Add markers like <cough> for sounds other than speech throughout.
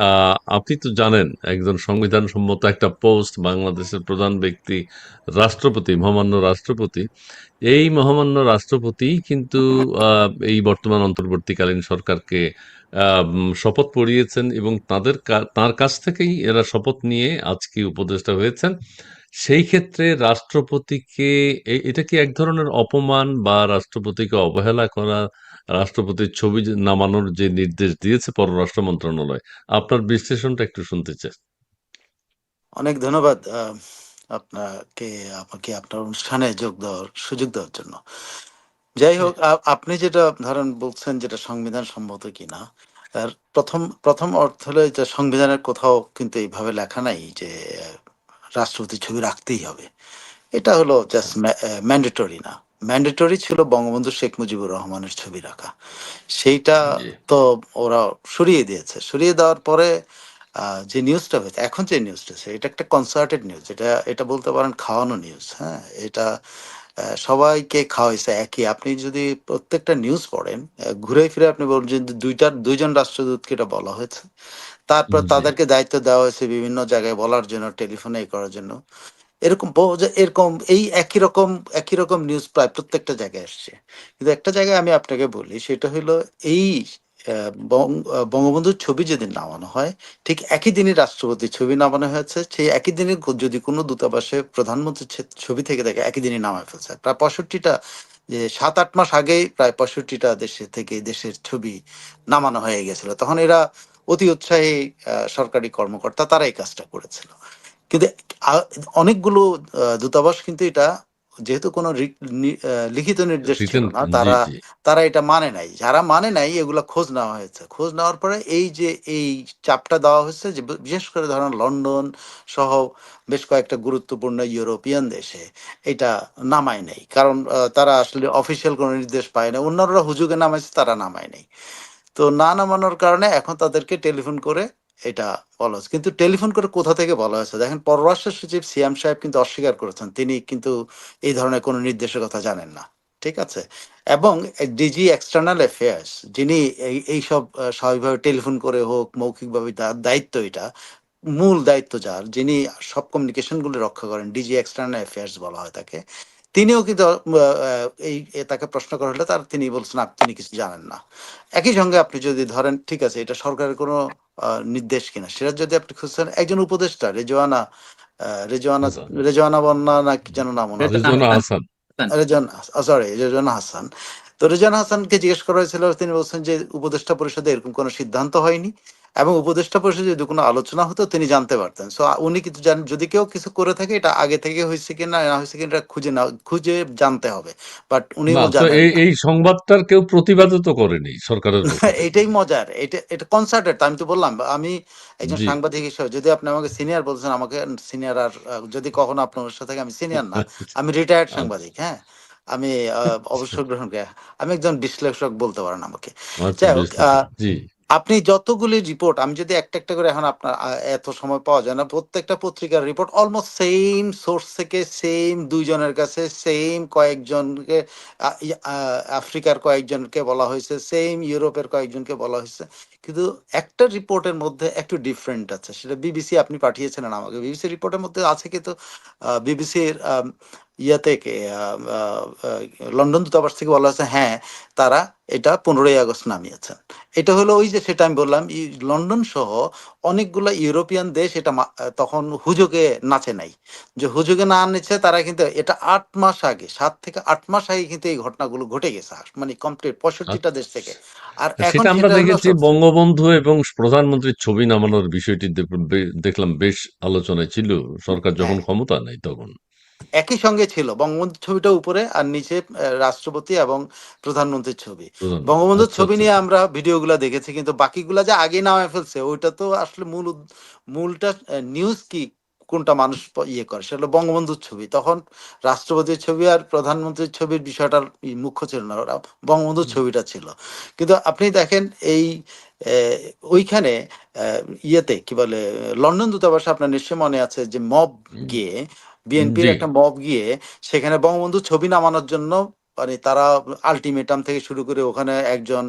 আ আপনি তো জানেন একজন সংবিধানসম্মত একটা পোস্ট বাংলাদেশের প্রধান ব্যক্তি রাষ্ট্রপতি, মহামান্য রাষ্ট্রপতি। এই মহামান্য রাষ্ট্রপতি কিন্তু এই বর্তমান অন্তর্বর্তীকালীন সরকারকে শপথ পড়িয়েছেন এবং তাদের তাঁর কাছ থেকেই এরা শপথ নিয়ে আজকে উপদেষ্টা হয়েছেন। সেই ক্ষেত্রে রাষ্ট্রপতিকে এটা কি এক ধরনের অপমান বা রাষ্ট্রপতিকে অবহেলা করা, রাষ্ট্রপতির ছবি নামানোর যে নির্দেশ দিয়েছে পররাষ্ট্র মন্ত্রণালয়, আপনার বিশ্লেষণটা একটু শুনতে চাই। অনেক ধন্যবাদ আপনাকে আমাকে আপনার অনুষ্ঠানে যোগ দেওয়ার সুযোগ দেওয়ার জন্য। যাই হোক আপনি যেটা ধরেন বলছেন যেটা সংবিধান সম্মত কিনা, আর ১ম ১ম অর্থ হলো যে সংবিধানের কোথাও কিন্তু এইভাবে লেখা নাই যে রাষ্ট্রপতির ছবি রাখতেই হবে। এটা হলো জাস্ট ম্যা ম্যান্ডেটরি না। ম্যান্ডেটরি ছিল বঙ্গবন্ধু শেখ মুজিবুর রহমানের ছবি রাখা। সেইটা তো ওরা সরিয়ে দিয়েছে। সরিয়ে দেওয়ার পরে যে নিউজটা হয়েছে, এখন যে নিউজটা হয়েছে এটা একটা কনসার্টেড নিউজ। এটা এটা বলতে পারেন খাওয়ানো নিউজ, হ্যাঁ? এটা সবাইকে খাওয়াইছে একই। আপনি যদি প্রত্যেকটা নিউজ পড়েন, ঘুরে ফিরে আপনি বলবেন যে ২ টার ২ জন রাষ্ট্রদূতকে এটা বলা হয়েছে। তারপর তাদেরকে দায়িত্ব দেওয়া হয়েছে বিভিন্ন জায়গায় বলার জন্য, টেলিফোনে করার জন্য। এরকম এরকম এই একই রকম একই রকম নিউজ প্রায় প্রত্যেকটা জায়গায় আসছে। কিন্তু একটা জায়গায় আমি আপনাকে বলি সেটা হইল এই বঙ্গবন্ধুর ছবি যেদিন নামানো হয়, ঠিক একই দিনই রাষ্ট্রপতির ছবি নামানো হয়েছে। সেই একই দিনে যদি কোনো দূতাবাসে প্রধানমন্ত্রীর ছবি থেকে থাকে একই দিনই নামায় ফেলছে। প্রায় পঁয়ষট্টিটা যে ৭-৮ মাস আগেই প্রায় ৬৫ টা দেশে থেকে দেশের ছবি নামানো হয়ে গেছিল। তখন এরা অতি উৎসাহী সরকারি কর্মকর্তা তারা এই কাজটা করেছিল। কিন্তু অনেকগুলো দূতাবাস কিন্তু এটা যেহেতু কোনো লিখিত নির্দেশ ছিল না, তারা তারা এটা মানে নাই। যারা মানে নাই এগুলা খোঁজ নেওয়া হয়েছে। খোঁজ নেওয়ার পরে এই যে এই চাপটা দেওয়া হয়েছে যে বিশেষ করে ধরেন লন্ডন সহ বেশ কয়েকটা গুরুত্বপূর্ণ ইউরোপিয়ান দেশে এটা নামায় নাই। কারণ তারা আসলে অফিসিয়াল কোনো নির্দেশ পায় না। অন্যরা হুজুগে নামাইছে, তারা নামায় নাই। তো না নামানোর কারণে এখন তাদেরকে টেলিফোন করে এটা বলা হচ্ছে। কিন্তু টেলিফোন করে কোথা থেকে বলা হয়েছে? দেখেন পররাষ্ট্র সচিব সিয়াম সাহেব কিন্তু অস্বীকার করেছেন। তিনি কিন্তু এই ধরনের কোনো নির্দেশের কথা জানেন না। ঠিক আছে? এবং ডিজি এক্সটার্নাল অ্যাফেয়ার্স যিনি এই এইসব স্বাভাবিকভাবে টেলিফোন করে হোক, মৌখিকভাবে তার দায়িত্ব এটা। মূল দায়িত্ব যার, যিনি সব কমিউনিকেশনগুলো রক্ষা করেন, ডিজি এক্সটার্নাল অ্যাফেয়ার্স বলা হয় তাকে। তিনিও কিন্তু এই তাকে প্রশ্ন করা হলে তার তিনি বলছেন আপনি তিনি কিছু জানেন না। একই সঙ্গে আপনি যদি ধরেন ঠিক আছে এটা সরকারের কোনো নির্দেশ কিনা সেটা যদি আপনি খুঁজছেন একজন উপদেষ্টা রেজওয়ানা রেজওয়ানা রেজওয়ানা বন্যা না কি যেন নাম উনার? রেজওয়ানা হাসান। রেজওয়ানা সরি রেজওয়ানা হাসান। তো রেজওয়ানা হাসানকে জিজ্ঞেস করা হয়েছিল তিনি বলছেন যে উপদেষ্টা পরিষদে এরকম কোনো সিদ্ধান্ত হয়নি এবং উপদেষ্টা পরিষদে যদি কোনো আলোচনা হতো তিনি জানতে পারতেন। সো উনি কিন্তু জানেন যদি কেউ কিছু করে থাকে এটা আগে থেকে হইছে কিনা না হইছে কিনা এটা খুঁজে না খুঁজে জানতে হবে। বাট না উনিও তো জানেন এই সংবাদটার কেউ প্রতিবাদও তো করেনি সরকারের <laughs> এটাই মজার। এটা এটা কনসার্টেড আমি তো বললাম আমি একজন সাংবাদিক হিসেবে যদি আপনি আমাকে সিনিয়র বলছেন আমাকে সিনিয়র আর যদি কখনো আপনার থেকে আমি সিনিয়র না। <laughs> আমি রিটায়ার্ড। সাংবাদিক, হ্যাঁ? আমি অবসর গ্রহণ করে আমি একজন বিশ্লেষক বলতে পারেন আমাকে। আচ্ছা যাই হোক। আপনি যতগুলি রিপোর্ট আমি যদি একটা, একটা করে এখন আপনার এত সময় পাওয়া যায় না। প্রত্যেকটা পত্রিকার রিপোর্ট অলমোস্ট সেম সোর্স থেকে সেম ২ জনের কাছে সেম কয়েকজনকে আফ্রিকার কয়েকজনকে বলা হয়েছে, সেম ইউরোপের কয়েকজনকে বলা হয়েছে। কিন্তু একটা রিপোর্টের মধ্যে একটু ডিফারেন্ট আছে। সেটা বিবিসি আপনি পাঠিয়েছিলেন আমাকে। বিবিসি রিপোর্টের মধ্যে আছে কিন্তু বিবিসির ইয়া আ লন্ডন দূতাবাস থেকে বলা হয়েছে হ্যাঁ, তারা এটা ১৫ই আগস্ট নামিয়েছেন। এটা হলো ওই যে সেটা আমি বললাম লন্ডন সহ অনেকগুলা ইউরোপিয়ান দেশ এটা তখন হুজুগে নাচে নাই। যে হুজুগে না নেচে তারা কিন্তু এটা আট মাস আগে সাত থেকে আট মাস আগে কিন্তু এই ঘটনাগুলো ঘটে গেছে। মানে কমপ্লিট ৬৫ টা আচ্ছা। দেশ থেকে। আর এখন আমরা দেখেছি বঙ্গবন্ধু এবং প্রধানমন্ত্রীর ছবি নামানোর বিষয়টি দেখলাম বেশ আলোচনায় ছিল। সরকার যখন হ্যাঁ। ক্ষমতা নেয় তখন। একই সঙ্গে ছিল। বঙ্গবন্ধুর ছবিটা উপরে আর নিচে রাষ্ট্রপতি এবং প্রধানমন্ত্রীর ছবি। বঙ্গবন্ধুর ছবি আচ্ছা, নিয়ে আচ্ছা। আমরা ভিডিওগুলা দেখেছি কিন্তু বাকিগুলা যে আগে নামায় ফেলছে ওইটা তো আসলে মূল মূলটা নিউজ কি কোনটা মানুষ ইয়ে করে সেটা হলো বঙ্গবন্ধুর ছবি। তখন রাষ্ট্রপতির ছবি আর প্রধানমন্ত্রীর ছবির বিষয়টার মুখ্য ছিল না। ওরা বঙ্গবন্ধুর ছবিটা ছিল। কিন্তু আপনি দেখেন এই ওইখানে ইয়েতে কি বলে লন্ডন দূতাবাসে আপনার নিশ্চয়ই মনে আছে যে মব গিয়ে বিএনপির একটা মব গিয়ে সেখানে বঙ্গবন্ধুর ছবি নামানোর জন্য মানে তারা আলটিমেটাম থেকে শুরু করে ওখানে একজন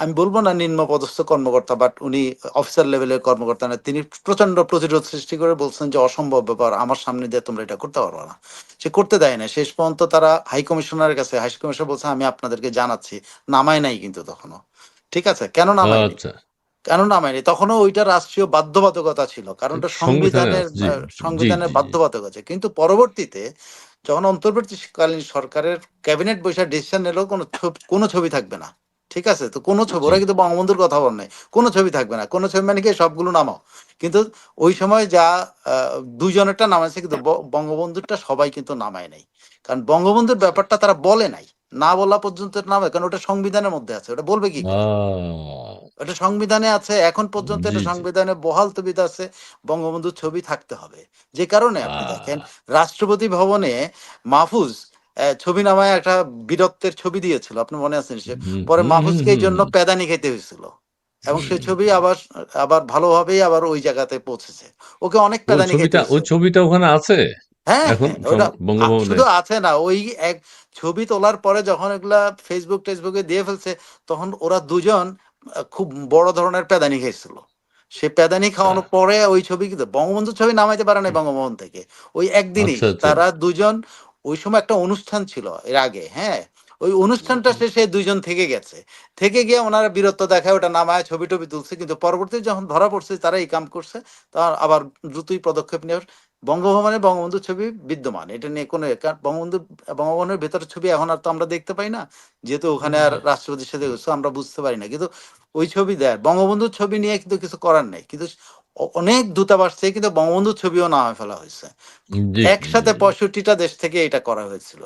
আমি বলব না নিম্ন পদস্থ কর্মকর্তা বাট উনি অফিসার লেভেলের কর্মকর্তা না তিনি প্রচণ্ড প্রতিরোধ সৃষ্টি করে বলছেন যে অসম্ভব ব্যাপার আমার সামনে দিয়ে তোমরা এটা করতে পারবে না। সে করতে দেয় না শেষ পর্যন্ত তারা হাই কমিশনারের কাছে হাই কমিশনার বলছে আমি আপনাদেরকে জানাচ্ছি। নামায় নাই কিন্তু তখনও ঠিক আছে? কেন নামায় আচ্ছা। কেন নামায়নি? তখনও ওইটা রাষ্ট্রীয় বাধ্যবাধকতা ছিল কারণ ওটা সংবিধানের সংবিধানের। বাধ্যবাধকতা আছে কিন্তু পরবর্তীতে যখন অন্তর্বর্তীকালীন সরকারের ক্যাবিনেট বৈশাখ ডিসিশন নিলেও কোনো ছবি কোনো ছবি থাকবে না। ঠিক আছে? তো কোনো ছবি ওরা কিন্তু বঙ্গবন্ধুর কথা বল নাই। কোনো ছবি থাকবে না। কোনো ছবি মানে কি? সবগুলো নামাও। কিন্তু ওই সময় যা আহ, দুইজনেরটা নামাইছে কিন্তু বঙ্গবন্ধুরটা সবাই কিন্তু নামায় নাই। কারণ বঙ্গবন্ধুর ব্যাপারটা তারা বলে নাই। না বলা পর্যন্ত নামে কারণ ওটা সংবিধানের মধ্যে আছে ওটা বলবে কি এটা সংবিধানে আছে এখন পর্যন্ত এটা সংবিধানে বহাল তবিতে আছে বঙ্গবন্ধুর ছবি থাকতে হবে। যে কারণে আপনি দেখেন রাষ্ট্রপতি ভবনে মাহফুজ ছবি নামায় একটা বীরত্বের ছবি দিয়েছিল আপনি মনে আছেন সে? পরে মাহফুজকে এই জন্য। পেদানি খেতে হয়েছিল। এবং সেই ছবি আবার আবার ভালোভাবেই আবার ওই জায়গাতে পৌঁছেছে। ওকে অনেক পেদানি খেতে ওই ছবিটা ওখানে আছে? হ্যাঁ হ্যাঁ ওটা শুধু আছে না ওই এক ছবি তোলার পরে যখন এগুলা ফেসবুক টেসবুকে দিয়ে ফেলছে তখন ওরা দুজন খুব বড় ধরনের পেদানি খেয়েছিল। সে পেদানি খাওয়ানোর পরে ওই ছবি বঙ্গবন্ধু ছবি নামাইতে পারে নাই বঙ্গভবন থেকে। ওই একদিনই আচ্ছা আচ্ছা। তারা দুজন ওই সময় একটা অনুষ্ঠান ছিল এর আগে হ্যাঁ ওই অনুষ্ঠানটা শেষে দুইজন থেকে গেছে। থেকে গিয়ে ওনারা বীরত্ব দেখায় ওটা নামায় ছবি টবি তুলছে কিন্তু পরবর্তী যখন ধরা পড়ছে তারা এই কাম করছে তখন আবার দ্রুতই পদক্ষেপ নেওয়ার বঙ্গভবনে বঙ্গবন্ধুর ছবি বিদ্যমান। এটা নিয়ে কোনো বঙ্গবন্ধু বঙ্গভবনের ভেতরের ছবি এখন আর তো আমরা দেখতে পাই না। যেহেতু ওখানে আর রাষ্ট্রপতির সাথে আমরা বুঝতে পারি না। কিন্তু ওই ছবি দেয় বঙ্গবন্ধুর ছবি নিয়ে কিন্তু কিছু করার নেই। কিন্তু অনেক দূতাবাস থেকে কিন্তু বঙ্গবন্ধুর ছবিও নামে ফেলা হয়েছে। একসাথে পঁয়ষট্টিটা দেশ থেকে এটা করা হয়েছিল।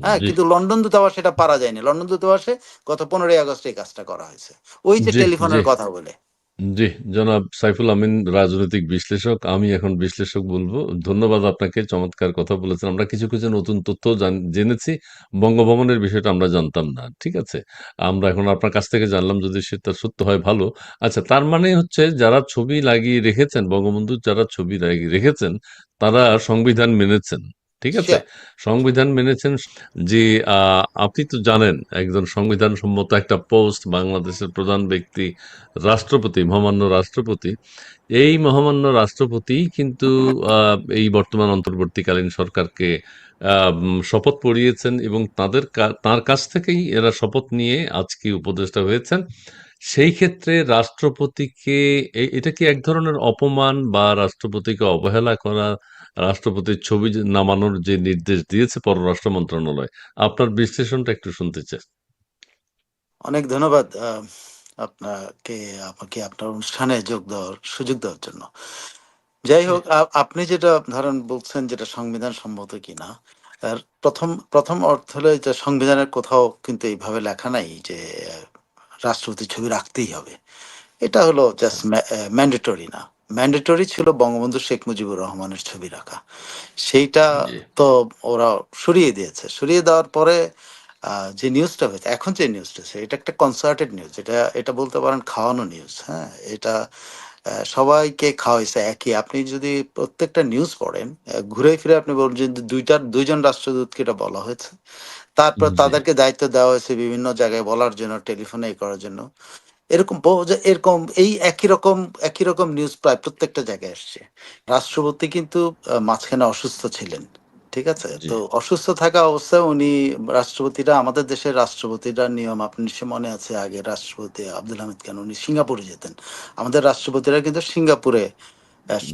হ্যাঁ কিন্তু লন্ডন দূতাবাস এটা পারা যায়নি। লন্ডন দূতাবাসে গত পনেরোই আগস্ট এই কাজটা করা হয়েছে। ওই যে টেলিফোনের কথা বলে। জি, জনাব সাইফুল আমিন, রাজনৈতিক বিশ্লেষক। আমি এখন বিশ্লেষক বলব। ধন্যবাদ আপনাকে, চমৎকার কথা বলেছেন। আমরা কিছু কিছু নতুন তথ্য জান- জেনেছি। বঙ্গভবনের বিষয়টা আমরা জানতাম না, ঠিক আছে? আমরা এখন আপনার কাছ থেকে জানলাম যদি সেটা সত্য হয়, ভালো। আচ্ছা তার মানে হচ্ছে যারা ছবি লাগিয়ে রেখেছেন বঙ্গবন্ধুর যারা ছবি লাগিয়ে রেখেছেন, তারা সংবিধান মেনেছেন। ঠিক আছে? সংবিধান মেনেছেন যে আপনি তো জানেন একজন সংবিধান সম্মত একটা পোস্ট বাংলাদেশের প্রধান ব্যক্তি রাষ্ট্রপতি মহামান্য রাষ্ট্রপতি এই মহামান্য রাষ্ট্রপতি কিন্তু আহ, এই বর্তমান অন্তর্বর্তীকালীন সরকারকে শপথ পড়িয়েছেন এবং তাদের তার কাছ থেকেই এরা শপথ নিয়ে আজকে উপদেষ্টা হয়েছেন। সেই ক্ষেত্রে রাষ্ট্রপতিকে এটা কি এক ধরনের অপমান বা রাষ্ট্রপতিকে অবহেলা করা রাষ্ট্রপতির ছবি নামানোর যে নির্দেশ দিয়েছে পররাষ্ট্র মন্ত্রণালয় আপনার বিশ্লেষণটা একটু শুনতে চাই। অনেক ধন্যবাদ আপনাকে আমাকে আপনার অনুষ্ঠানে যোগ দেওয়ার সুযোগ দেওয়ার জন্য। যাই হোক আপনি যেটা ধরেন বলছেন যেটা সংবিধান সম্মত কিনা প্রথম প্রথম অর্থ হলো যে সংবিধানের কোথাও কিন্তু এইভাবে লেখা নাই যে আহ, রাষ্ট্রপতির ছবি রাখতেই হবে। এটা হলো জাস্ট ম্যান্ডেটরি না। ম্যান্ডেটরি ছিল বঙ্গবন্ধু শেখ মুজিবুর রহমানের ছবি রাখা। সেইটা তো ওরা সরিয়ে দিয়েছে। সরিয়ে দেওয়ার পরে যে নিউজটা হয়েছে এখন যে নিউজটা হয়েছে এটা একটা কনসার্টেড নিউজ এটা এটা বলতে পারেন খাওয়ানো নিউজ হ্যাঁ? এটা সবাইকে খাওয়াইছে একই। আপনি যদি প্রত্যেকটা নিউজ পড়েন ঘুরে ফিরে আপনি বলুন যে দুইটার দুইজন রাষ্ট্রদূতকে এটা বলা হয়েছে। তারপর তাদেরকে দায়িত্ব দেওয়া হয়েছে বিভিন্ন জায়গায় বলার জন্য টেলিফোনে করার জন্য। এরকম এরকম এই একই রকম একই রকম নিউজ প্রায় প্রত্যেকটা জায়গায় আসছে। রাষ্ট্রপতি কিন্তু মাঝখানে অসুস্থ ছিলেন ঠিক আছে? তো অসুস্থ থাকা অবস্থায় উনি রাষ্ট্রপতিরা আমাদের দেশের রাষ্ট্রপতিরা নিয়ম আপনি নিশ্চয় মনে আছে আগে রাষ্ট্রপতি আব্দুল হামিদ খান উনি সিঙ্গাপুরে যেতেন। আমাদের রাষ্ট্রপতিরা কিন্তু সিঙ্গাপুরে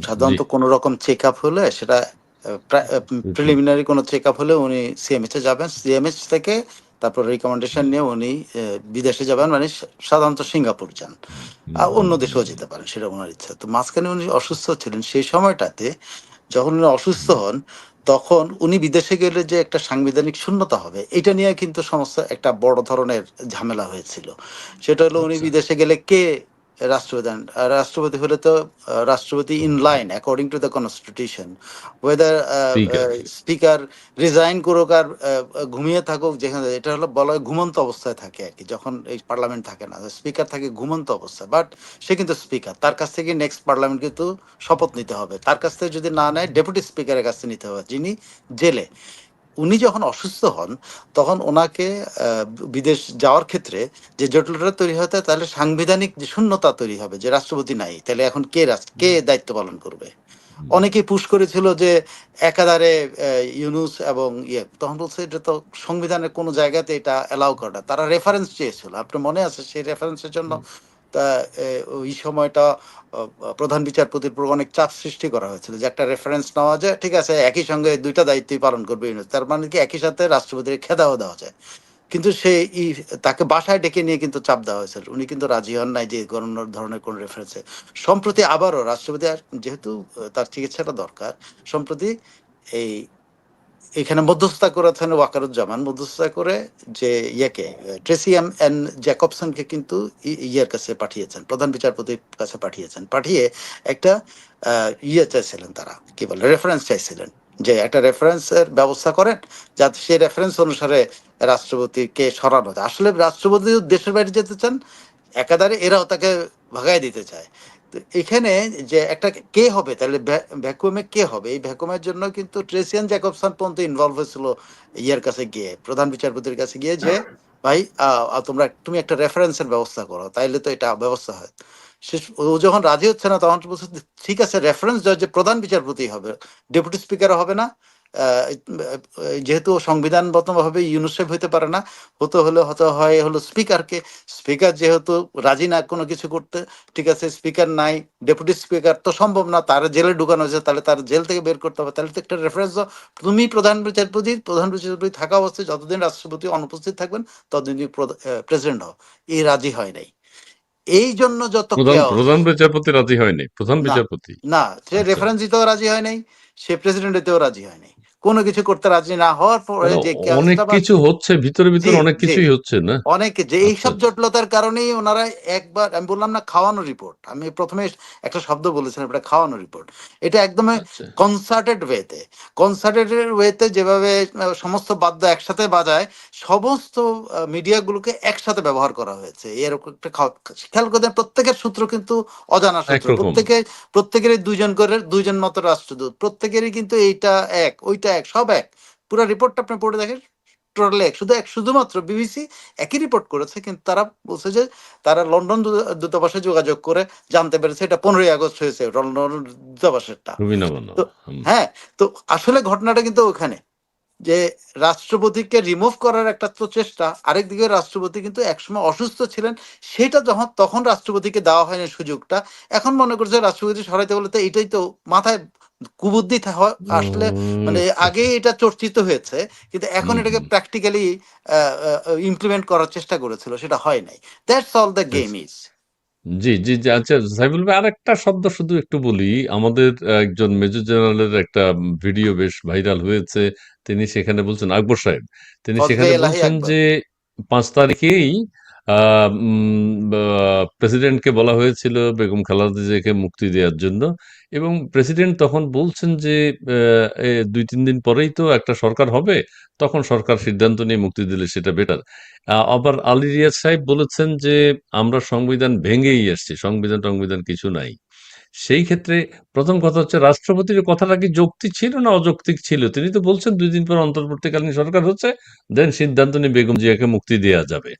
সাধারণত কোনো রকম চেক আপ হলে সেটা প্রিলিমিনারি কোনো চেক আপ হলে উনি সিএমএইচ এ যাবেন। সিএমএইচ থেকে তারপর রিকমেন্ডেশন নিয়ে উনি বিদেশে যাবেন মানে সাধারণত সিঙ্গাপুর যান। আর অন্য দেশেও যেতে পারেন সেটা ওনার ইচ্ছা। তো মাঝখানে উনি অসুস্থ ছিলেন সেই সময়টাতে যখন উনি অসুস্থ হন তখন উনি বিদেশে গেলে যে একটা সাংবিধানিক শূন্যতা হবে এটা নিয়ে কিন্তু সমস্ত একটা বড় ধরনের ঝামেলা হয়েছিল। সেটা হলো উনি আচ্ছা। বিদেশে গেলে কে রাষ্ট্রপতি রাষ্ট্রপতি হলে তো রাষ্ট্রপতি in line according to the constitution whether speaker speaker resign করুক আর ঘুমিয়ে থাকুক যেখানে এটা হলো বলা হয় ঘুমন্ত অবস্থায় থাকে আর কি যখন এই পার্লামেন্ট থাকে না স্পিকার থাকে ঘুমন্ত অবস্থায় বাট সে কিন্তু স্পিকার তার কাছ থেকে নেক্সট পার্লামেন্ট কিন্তু শপথ নিতে হবে তার কাছ থেকে যদি না নেয় ডেপুটি স্পিকারের কাছ থেকে নিতে হবে যিনি জেলে। উনি যখন অসুস্থ হন তখন ওনাকে বিদেশ যাওয়ার ক্ষেত্রে যে জটিলতা তৈরি হতে তাহলে সাংবিধানিক যে শূন্যতা তৈরি হবে যে রাষ্ট্রপতি নাই তাহলে এখন কে কে দায়িত্ব পালন করবে? অনেকে পুশ করেছিল যে একাধারে ইউনুস এবং ইয়ে তখন বলছে এটা তো সংবিধানের কোনো জায়গাতে এটা অ্যালাউ করে না। তারা রেফারেন্স চেয়েছিল। আপনার মনে আছে সেই রেফারেন্সের জন্য? তা ওই সময়টা প্রধান বিচারপতির উপর অনেক চাপ সৃষ্টি করা হয়েছিল যে একটা রেফারেন্স নেওয়া যায়, ঠিক আছে, একই সঙ্গে দুইটা দায়িত্বই পালন করবে তার মানে কি একই সাথে রাষ্ট্রপতির খেদাও দেওয়া যায়। কিন্তু সে তাকে বাসায় ডেকে নিয়ে কিন্তু চাপ দেওয়া হয়েছিল, উনি কিন্তু রাজি হন নাই যে কোনো ধরনের কোন রেফারেন্সে সম্প্রতি আবারও রাষ্ট্রপতি যেহেতু, তার চিকিৎসাটা দরকার, সম্প্রতি এই এখানে মধ্যস্থতা করেছেন ওয়াকারুজ্জামান মধ্যস্থতা করে যে ইয়েকে ট্রেসিয়াম এন জ্যাকবসনকে কিন্তু ইয়ের কাছে পাঠিয়েছেন, প্রধান বিচারপতির কাছে পাঠিয়েছেন। পাঠিয়ে একটা ইয়ে চাইছিলেন তারা, কি বলে রেফারেন্স চাইছিলেন যে একটা রেফারেন্সের ব্যবস্থা করেন যাতে সেই রেফারেন্স অনুসারে রাষ্ট্রপতিকে সরানো যায়। আসলে রাষ্ট্রপতি দেশের বাইরে যেতে চান, একাধারে এরাও তাকে ভাগায় দিতে চায়। তো এখানে যে একটা কে হবে? তাহলে ভ্যাকুয়ামে কে হবে? এই ভ্যাকুয়ামের জন্য কিন্তু ট্রেসিয়ান জ্যাকবসন পর্যন্ত ইনভলভ হয়েছিল ইয়ার কাছে গিয়ে, প্রধান বিচারপতির কাছে গিয়ে যে, ভাই তোমরা তুমি একটা রেফারেন্সের ব্যবস্থা করো, তাইলে তো এটা ব্যবস্থা হয়। সে ও যখন রাজি হচ্ছে না, তখন বলছে, ঠিক আছে রেফারেন্স জজ প্রধান বিচারপতি হবে ডেপুটি স্পিকার হবে না যেহেতু সংবিধানগতভাবে ইউনিসেফ হইতে পারে না হতে হলে হতে হয় হলো স্পিকারকে। স্পিকার যেহেতু রাজি না কোনো কিছু করতে ঠিক আছে স্পিকার নাই ডেপুটি স্পিকার তো সম্ভব না তার জেলে ঢুকানো হয়েছে তাহলে তার জেল থেকে বের করতে হবে। তাহলে তো একটা রেফারেন্স তুমি প্রধান বিচারপতি প্রধান বিচারপতি থাকা অবস্থায় যতদিন রাষ্ট্রপতি অনুপস্থিত থাকবেন ততদিনই প্রেসিডেন্ট হও। এই রাজি হয় নাই। এই জন্য যত প্রধান বিচারপতি রাজি হয়নি প্রধান। বিচারপতি? না সে আচ্ছা। রেফারেন্স দিতেও রাজি হয় নাই সে প্রেসিডেন্ট হতেও রাজি হয় নাই। কোনো কিছু করতে রাজি না হওয়ার পরে যে অনেক কিছু হচ্ছে ভিতরে ভিতরে অনেক কিছুই হচ্ছে না? অনেক যে এইসব আচ্ছা। জটিলতার কারণেই ওনারা একবার আমি বললাম না খাওয়ানো রিপোর্ট আমি প্রথমে একটা শব্দ বলেছিলাম এটা খাওয়ানো রিপোর্ট এটা একদমই আচ্ছা। কনসার্টেড ওয়েতে কনসার্টেড ওয়েতে যেভাবে সমস্ত বাদ্য একসাথে বাজায় সমস্ত মিডিয়াগুলোকে একসাথে ব্যবহার করা হয়েছে। এরকম একটা খেয়াল করে প্রত্যেকের সূত্র কিন্তু অজানা সূত্র। প্রত্যেকে প্রত্যেকেরই দুইজন করে দুইজন মতো রাষ্ট্রদূত প্রত্যেকেরই কিন্তু এইটা এক ওইটা এক সব এক। পুরো রিপোর্টটা আপনি পড়ে দেখেন। টোটালি এক। শুধু এক শুধুমাত্র বিবিসি একই রিপোর্ট করেছে কিন্তু তারা বলছে যে তারা লন্ডন দূতাবাসে যোগাযোগ করে জানতে পেরেছে এটা পনেরোই আগস্ট হয়েছে লন্ডন দূতাবাসেরটা। হ্যাঁ তো আসলে ঘটনাটা কিন্তু ওখানে। যে রাষ্ট্রপতিকে রিমুভ করার একটা তো চেষ্টা আরেকদিকে রাষ্ট্রপতি কিন্তু একসময় অসুস্থ ছিলেন সেটা যখন তখন রাষ্ট্রপতিকে দেওয়া হয়নি সুযোগটা। এখন মনে করছে রাষ্ট্রপতি সরাইতে বলে তো এটাই তো মাথায় কুবুদ্ধি আসলে মানে আগে এটা চর্চিত হয়েছে কিন্তু এখন এটাকে। প্র্যাকটিক্যালি ইমপ্লিমেন্ট করার চেষ্টা করেছিল সেটা হয় নাই। That's all the game is জি জি জি আচ্ছা সাইফুল ভাই আরেকটা শব্দ শুধু একটু বলি। আমাদের একজন মেজর জেনারেলের একটা ভিডিও বেশ ভাইরাল হয়েছে। তিনি সেখানে বলছেন আকবর সাহেব তিনি ফজলে সেখানে এলাহি বলছেন আকবর। যে পাঁচ তারিখেই আহ, উম, বা- প্রেসিডেন্টকে বলা হয়েছিল বেগম খালেদা জিয়াকে মুক্তি দেওয়ার জন্য। এবং প্রেসিডেন্ট তখন বলছেন যে দুই, তিন দিন পরেই তো একটা সরকার হবে, তখন সরকার সিদ্ধান্ত নিয়ে মুক্তি দিলে সেটা বেটার আবার আলী রিয়াজ সাহেব বলেছেন যে, আমরা সংবিধান ভেঙেই আসছি, সংবিধান টংবিধান কিছু নাই। সেই ক্ষেত্রে প্রথম কথা হচ্ছে, রাষ্ট্রপতির কথাটা কি যৌক্তিক ছিল না অযৌক্তিক ছিল? তিনি তো বলছেন দুই দিন পর অন্তর্বর্তীকালীন সরকার হচ্ছে, দেন সিদ্ধান্ত নিয়ে বেগম জিয়াকে মুক্তি দেওয়া যাবে।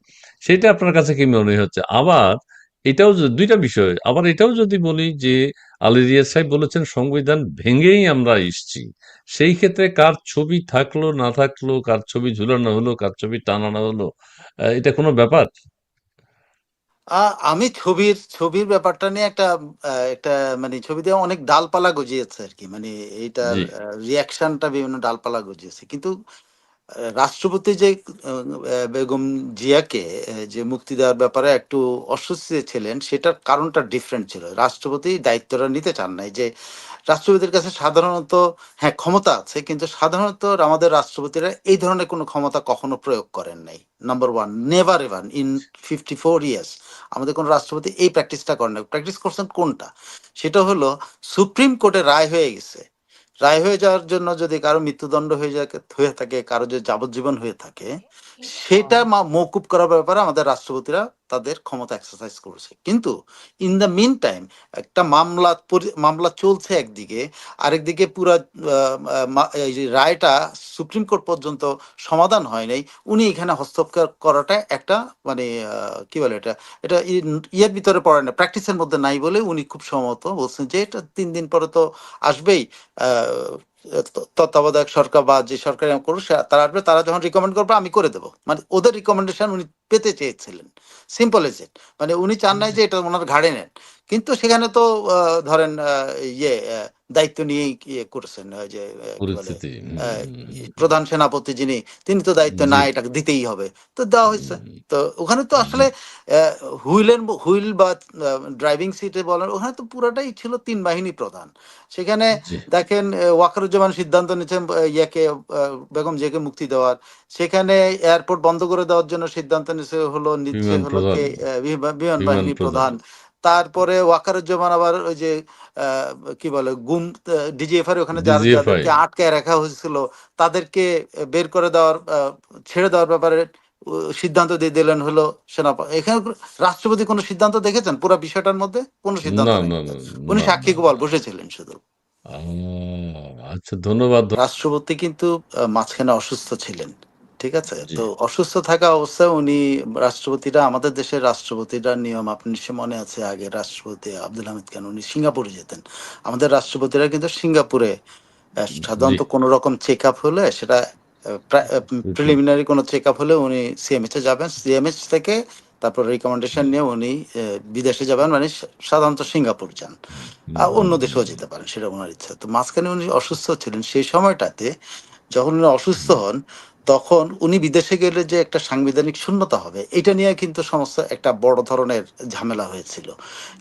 সেটা আপনার কাছে কি মনে হচ্ছে? আবার এটাও দুইটা বিষয়। আবার এটাও যদি বলি যে আলী রিয়াজ সাহেব বলেছেন সংবিধান ভেঙেই আমরা এসছি। সেই ক্ষেত্রে কার ছবি থাকল না থাকল কার ছবি ঝুলানো হলো কার ছবি টানানো হলো এটা কোনো ব্যাপার? আমি ছবির ছবির ব্যাপারটা নিয়ে একটা একটা মানে ছবিতে অনেক ডালপালা গজিয়েছে আর কি। মানে এইটার। রিয়াকশনটা বিভিন্ন ডালপালা গজিয়েছে। কিন্তু রাষ্ট্রপতি যে বেগম জিয়াকে যে মুক্তি দেওয়ার ব্যাপারে একটু অস্বস্তি ছিলেন, সেটার কারণটা ডিফারেন্ট ছিল। রাষ্ট্রপতি দায়িত্বটা নিতে চান নাই যে, রাষ্ট্রপতির কাছে সাধারণত হ্যাঁ ক্ষমতা আছে, কিন্তু সাধারণত আমাদের রাষ্ট্রপতিরা এই ধরনের কোনো ক্ষমতা কখনো প্রয়োগ করেন নাই। Number one never even in fifty four years আমাদের কোনো রাষ্ট্রপতি এই প্র্যাকটিসটা করেন না প্র্যাকটিস করছেন কোনটা? সেটা হলো সুপ্রিম কোর্টে রায় হয়ে গেছে। রায় হয়ে যাওয়ার জন্য যদি কারও মৃত্যুদণ্ড হয়ে যায় হয়ে থাকে কারও যদি যাবজ্জীবন হয়ে থাকে সেটা মকুব মৌকুব করার ব্যাপারে আমাদের রাষ্ট্রপতিরা তাদের ক্ষমতা এক্সারসাইজ করেছে। কিন্তু ইন দ্য মিন টাইম একটা মামলা মামলা চলছে একদিকে, আরেকদিকে পুরা রায়টা সুপ্রিম কোর্ট পর্যন্ত সমাধান হয় নাই। উনি এখানে হস্তক্ষেপ করাটা একটা মানে কি বলে এটা? এটা ইয়ের ভিতরে পড়ে না প্র্যাকটিসের মধ্যে নাই বলে উনি খুব সম্মত বলছেন যে এটা তিন দিন পরে তো আসবেই। তত্ত্বাবধায়ক সরকার বা যে সরকার করুক তারা আসবে, তারা যখন রিকমেন্ড করবে, আমি করে দেবো। মানে ওদের রিকমেন্ডেশন উনি পেতে চেয়েছিলেন। সিম্পল এজ ইট মানে উনি চান নাই যে এটা ওনার ঘাড়ে নেন। কিন্তু সেখানে তো ধরেন ইয়ে দায়িত্ব নিয়েই ইয়ে করেছেন? ওই যে প্রধান সেনাপতি যিনি তিনি তো দায়িত্ব। না এটা দিতেই হবে। তো দেওয়া হয়েছে। তো ওখানে তো আসলে হুইলের হুইল বা ড্রাইভিং সিটে বলেন ওখানে তো পুরোটাই ছিল তিন বাহিনী প্রধান। সেখানে দেখেন ওয়াকারুজ্জামান সিদ্ধান্ত নিচ্ছেন আহ, ইয়াকে বেগম জিয়াকে মুক্তি দেওয়ার। সেখানে এয়ারপোর্ট বন্ধ করে দেওয়ার জন্য সিদ্ধান্ত নিচ্ছে হলো নিচ্ছে হলো বিমান বাহিনী প্রধান। তারপরে ওয়াকারুজ্জামান আবার ওই যে কি বলে গুম ডিজিএফআর ওখানে যারা যাদেরকে আটকায় রাখা হয়েছিল তাদেরকে বের করে দেওয়ার ছেড়ে দেওয়ার ব্যাপারে সিদ্ধান্ত দিয়ে দিলেন হলো সেনাপতি এখানে রাষ্ট্রপতি কোনো সিদ্ধান্ত দেখেছেন? পুরো বিষয়টার মধ্যে কোনো সিদ্ধান্ত উনি সাক্ষী গোপাল বসেছিলেন শুধু। আচ্ছা ধন্যবাদ। রাষ্ট্রপতি কিন্তু মাঝখানে অসুস্থ ছিলেন। ঠিক আছে? তো অসুস্থ থাকা অবস্থায় উনি রাষ্ট্রপতিরা আমাদের দেশের রাষ্ট্রপতিরা নিয়ম আপনি নিশ্চয় মনে আছে আগে রাষ্ট্রপতি আব্দুল হামিদ খান উনি সিঙ্গাপুরে যেতেন। আমাদের রাষ্ট্রপতিরা কিন্তু সিঙ্গাপুরে সাধারণত কোনো রকম চেক আপ হলে সেটা প্রিলিমিনারি কোনো চেক আপ হলে উনি সিএমএইচ এ যাবেন। সিএমএইচ থেকে তারপর রিকমেন্ডেশন নিয়ে উনি বিদেশে যাবেন মানে সাধারণত সিঙ্গাপুর যান। আর অন্য দেশেও যেতে পারেন সেটা ওনার ইচ্ছা। তো মাঝখানে উনি অসুস্থ ছিলেন সেই সময়টাতে যখন উনি অসুস্থ হন তখন উনি বিদেশে গেলে যে একটা সাংবিধানিক শূন্যতা হবে এটা নিয়ে কিন্তু সমস্ত একটা বড় ধরনের ঝামেলা হয়েছিল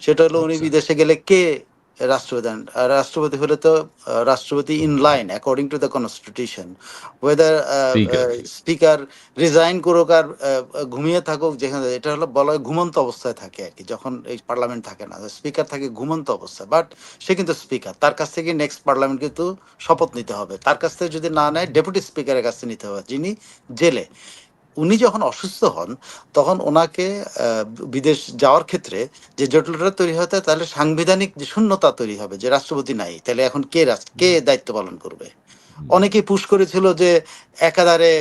সেটা হলো উনি আচ্ছা। বিদেশে গেলে কে আর রাষ্ট্রপতি হলে তো রাষ্ট্রপতি in line according to the constitution whether speaker resign করুক আর ঘুমিয়ে থাকুক যেখানে এটা হলো বলা হয় ঘুমন্ত অবস্থায় থাকে আর কি যখন এই পার্লামেন্ট থাকে না স্পিকার থাকে ঘুমন্ত অবস্থায় বাট সে কিন্তু স্পিকার তার কাছ থেকে নেক্সট পার্লামেন্ট কিন্তু শপথ নিতে হবে তার কাছ থেকে যদি না নেয় ডেপুটি স্পিকারের কাছে নিতে হবে যিনি জেলে। উনি যখন অসুস্থ হন তখন ওনাকে বিদেশ যাওয়ার ক্ষেত্রে যে জটিলতা তৈরি হতে তাহলে সাংবিধানিক যে শূন্যতা তৈরি হবে যে রাষ্ট্রপতি নাই তাহলে এখন কে কে দায়িত্ব পালন করবে? অনেকেই পুশ করেছিল যে একাধারে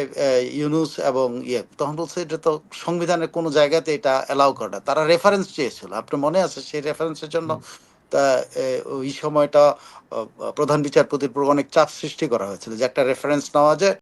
ইউনুস এবং ইয়ে তখন বলছে এটা তো সংবিধানের কোনো জায়গাতে এটা অ্যালাউ করে না। তারা রেফারেন্স চেয়েছিল আপনার মনে আছে সেই রেফারেন্সের জন্য? তা ওই সময়টা প্রধান বিচারপতির উপর অনেক চাপ সৃষ্টি করা হয়েছিল যে একটা রেফারেন্স নেওয়া যায়।